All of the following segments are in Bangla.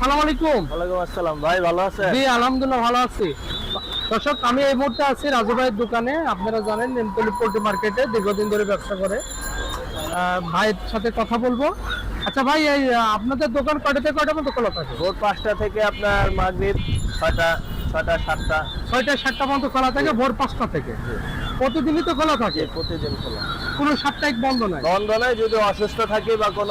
আসসালামু আলাইকুম। ওয়ালাইকুম আসসালাম। ভাই ভালো আছেন? জি আলহামদুলিল্লাহ ভালো আছি। দর্শক আমি এই মুহূর্তে আছি রাজু ভাইয়ের দোকানে। আপনারা জানেন নিমতলি পোল্ট্রি মার্কেটে দীর্ঘদিন ধরে ব্যবসা করে ভাইয়ের সাথে কথা বলব। আচ্ছা ভাই এই আপনাদের দোকান কয়টা থেকে কয়টা মতো খোলা থাকে? ভোর পাঁচটা থেকে আপনার মাগরিব ছয়টা ছয়টা সাতটা। ছয়টা সাতটা পর্যন্ত খোলা থাকে ভোর পাঁচটা থেকে। প্রতিদিনই তো খোলা থাকে? প্রতিদিন খোলা। কোনো সাপ্তাহিক বন্ধ নাই। বন্ধ নয় যদি অসুস্থ থাকি বা কোনো।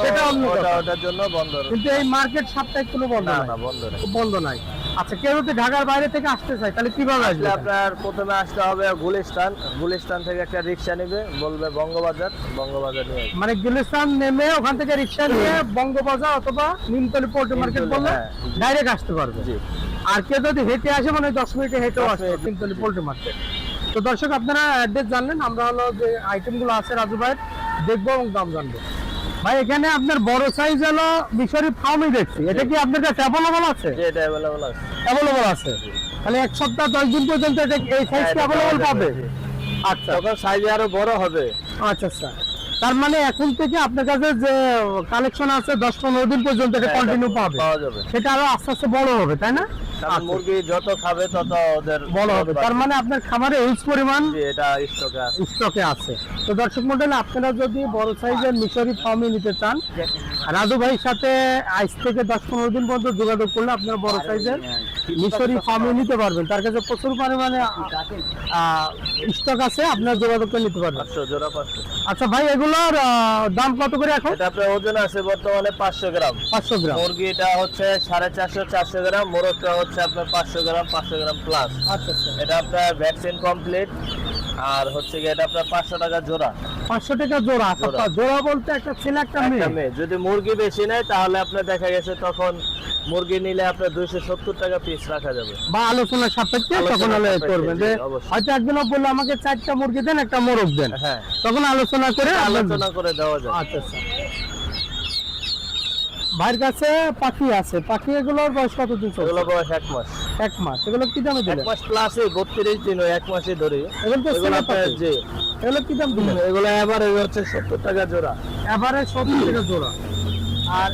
ওটার জন্য বন্ধ কিন্তু এই মার্কেট সাপ্তাহিক কোনো বন্ধ না না বন্ধ নেই। বন্ধ নাই। আচ্ছা কেউ যদি ঢাকার বাইরে থেকে আসতে চায় তাহলে কীভাবে আসবে আপনার প্রথমে আসতে হবে গুলিস্তান। গুলিস্তান থেকে একটা রিক্সা নেবে বলবে বঙ্গবাজার বঙ্গবাজার নিয়ে মানে গুলিস্তান নেমে ওখান থেকে রিক্সা নিয়ে বঙ্গবাজার অথবা নিমতলি পোল্ট্রি মার্কেট বললে হ্যাঁ। ডাইরেক্ট আসতে পারবে। আর কেউ যদি হেঁটে আসে মানে দশ মিনিটে হেঁটেও আসে। Nimtali poultry market. তো দর্শক আপনারা অ্যাড্রেস জানলেন আমরা হলো যে আইটেমগুলো আছে রাজু ভাই দেখব এবং দাম জানব। ভাই এখানে আপনার বড় সাইজ হলো মিশরি ফার্মই দেখছি। এটা কি আপনার কাছে অ্যাভেলেবল আছে? এটা অ্যাভেলেবল আছে। অ্যাভেলেবল আছে? তাহলে এক সপ্তাহ দশ দিন পর্যন্ত এটা এই সাইজ কি অ্যাভেলেবল পাবে? আচ্ছা। তখন সাইজ আরও বড় হবে। আচ্ছা আচ্ছা। তার মানে এখন থেকে আপনার কাছে যে কালেকশন আছে দশ পনেরো দিন পর্যন্ত হ্যাঁ, কন্টিনিউ পাবে। সেটা আরও আস্তে আস্তে বড় হবে তাই না? আচ্ছা, মুরগি যত খাবে তত ওদের বড় হবে। তার মানে আপনার খামারে হিউজ পরিমাণ এটা স্টকে আছে। স্টকে আছে। তো দর্শক মন্ডল আপনারা যদি বড় সাইজের মিশরি ফার্মে নিতে চান রাজু ভাইয়ের সাথে আজ থেকে দশ পনেরো দিন পর্যন্ত যোগাযোগ করলে আপনারা বড় সাইজের মিশরি ফার্মে নিতে পারবেন। তার কাছে প্রচুর পরিমাণে স্টক আছে আপনার যোগাযোগ করে নিতে পারবেন। পাঁচশো জোড়া পাঁচশো। আচ্ছা ভাই এগুলোর দাম কত করে এখন? এটা আপনার ওজন আছে বর্তমানে পাঁচশো গ্রাম। পাঁচশো গ্রাম। মুরগি এটা হচ্ছে সাড়ে চারশো চারশো গ্রাম মোরগটা হচ্ছে আপনার পাঁচশো গ্রাম পাঁচশো গ্রাম প্লাস আচ্ছা আচ্ছা। এটা আপনার ভ্যাকসিন কমপ্লিট আর হচ্ছে এটা আপনার পাঁচশো টাকা জোড়া। পাঁচশো টাকা জোড়া। জোড়া। আচ্ছা, জোড়া বলতে একটা ছেলে একটা মেয়ে? যদি মুরগি বেশি নেয় তাহলে আপনার দেখা গেছে তখন মুরগি নিলে আপনার দুইশো সত্তর টাকা পিস রাখা যাবে। বা আলোচনা সাপেক্ষে তখন করবেন যে হয়তো একজনও বলল আমাকে চারটা মুরগি দেন একটা মোরগ দেন। হ্যাঁ। তখন আলোচনা করে আলোচনা করে দেওয়া যায়। আচ্ছা আচ্ছা। ভাইয়ের কাছে পাখি আছে। পাখি এগুলোর বয়স কত দিন চলছে? এগুলো বয়স এক মাস। এক মাস। এগুলো কি দামে এক দিলেন মাস প্লাসে বত্রিশ দিন এক মাসে ধরে। এগুলো তো ছেলে আপনার পাখি। এগুলো কি দাম দিলেন? এগুলো এবার হচ্ছে সত্তর টাকা জোড়া। এভারেজ সত্তর টাকা জোড়া। আর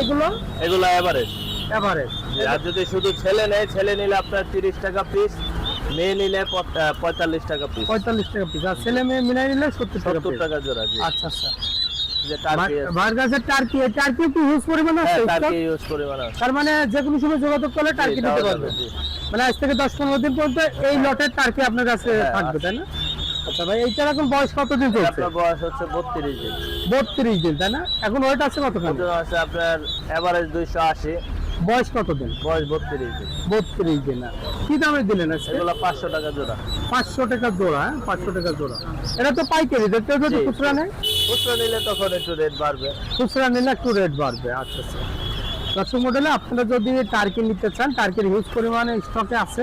এগুলো? এগুলো এভারেজ এভারেজ আর যদি শুধু ছেলে নেয় ছেলে নিলে আপনার তিরিশ টাকা পিস মেয়ে নিলে পঁয়তাল্লিশ টাকা পিস পঁয়তাল্লিশ টাকা পিস আর ছেলে মেয়ে মিলাই নিলে সত্তর টাকা সত্তর টাকা জোড়া আচ্ছা আচ্ছা। টার্কি টার্কি পরিমাণ আছে হ্যাঁ টার্কি ইউজ পরিমাণ আছে তার মানে যে কোনো সময় যোগাযোগ করলে টার্কি দিতে পারবে। মানে আজ থেকে দশ পনেরো দিন পর্যন্ত এই লটের টার্কি আপনার কাছে হ্যাঁ, থাকবে তাই না? আচ্ছা। ভাই এইটার এখন বয়স কত দিন চলছে? আপনার বয়স হচ্ছে বত্রিশ দিন। বত্রিশ দিন তাই না? এখন ওয়েট আছে কতখানি? আছে আপনার এভারেজ দুইশো আশি। বয়স কত দিন বয়স বত্রিশ দিন। বত্রিশ দিন কি দামে দিলেন আজকে? এগুলো পাঁচশো টাকা জোড়া। পাঁচশো টাকা জোড়া হ্যাঁ? পাঁচশো টাকা জোড়া। এটা তো পাইকারি দেখতে যদি খুচরা নেয় খুচরো নিলে তখন একটু রেট বাড়বে। খুচরা নিলে একটু রেট বাড়বে আচ্ছা আচ্ছা। দর্শক মডেলে আপনারা যদি টার্কি নিতে চান টার্কির হিউজ পরিমাণে স্টকে আছে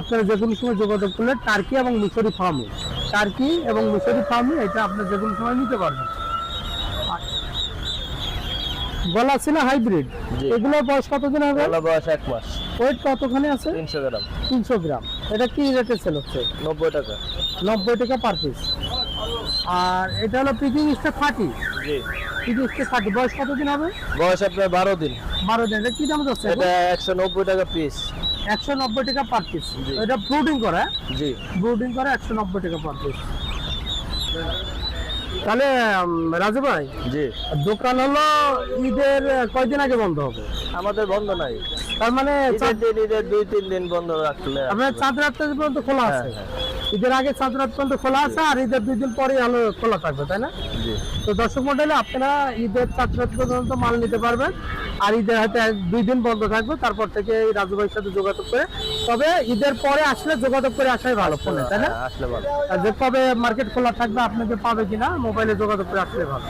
আপনারা যে কোনো সময় যোগাযোগ করলে টার্কি এবং মিশরি ফার্মে টার্কি এবং মিশরি ফার্মে এটা আপনার যে কোনো সময় নিতে পারবেন। গলা ছিল হাইব্রিড। এগুলো বয়স কতদিন হবে? এগুলো বয়স এক মাস। ওয়েট কতখানি আছে? তিনশো গ্রাম। তিনশো গ্রাম। এটা কি রেটে সেল হচ্ছে? নব্বই টাকা। নব্বই টাকা পার পিস আর এটা হলো পিকিং স্টার থার্টি। জি। Peking thirty. বয়স কতদিন হবে? বয়স আপনার বারো দিন। বারো দিন। এটা কি দাম যাচ্ছে এটা একশো নব্বই টাকা পিস একশো নব্বই টাকা পার পিস। এটা ব্রুডিং করে জি। ব্রুডিং করে একশো নব্বই টাকা পার পিস তাহলে রাজু ভাই জি। দোকান হলো ঈদের কয়দিন আগে বন্ধ হবে? আমাদের বন্ধ নাই। তার মানে ঈদের দিন ঈদের দুই তিন দিন বন্ধ রাখলে আপনার চাঁদ রাত পর্যন্ত খোলা হ্যাঁ, আছে। হ্যাঁ। ঈদের আগে চাঁদ রাত পর্যন্ত খোলা আছে আর ঈদের দুই দিন পরে হলো খোলা থাকবে তাই না? তো দর্শক মন্ডলে আপনারা ঈদের চাঁদ রাত পর্যন্ত মাল নিতে পারবেন আর ঈদের হয়তো দুই দিন বন্ধ থাকবে। তারপর থেকে এই রাজু ভাইয়ের সাথে যোগাযোগ করে। তবে ঈদের পরে আসলে যোগাযোগ করে আসাই ভালো ফোনে তাই না? হ্যাঁ, আসলে ভালো। আর যে কবে মার্কেট খোলা থাকবে আপনাকে পাবে কিনা মোবাইলে যোগাযোগ করে আসলে ভালো।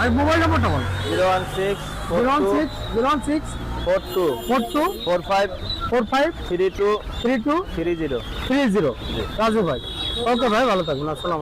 আমি মোবাইল নম্বরটা বল zero one six four two four two four five four five three two three two three zero three zero Raju ভাই। ওকে ভাই ভালো থাকবেন। আসসালাম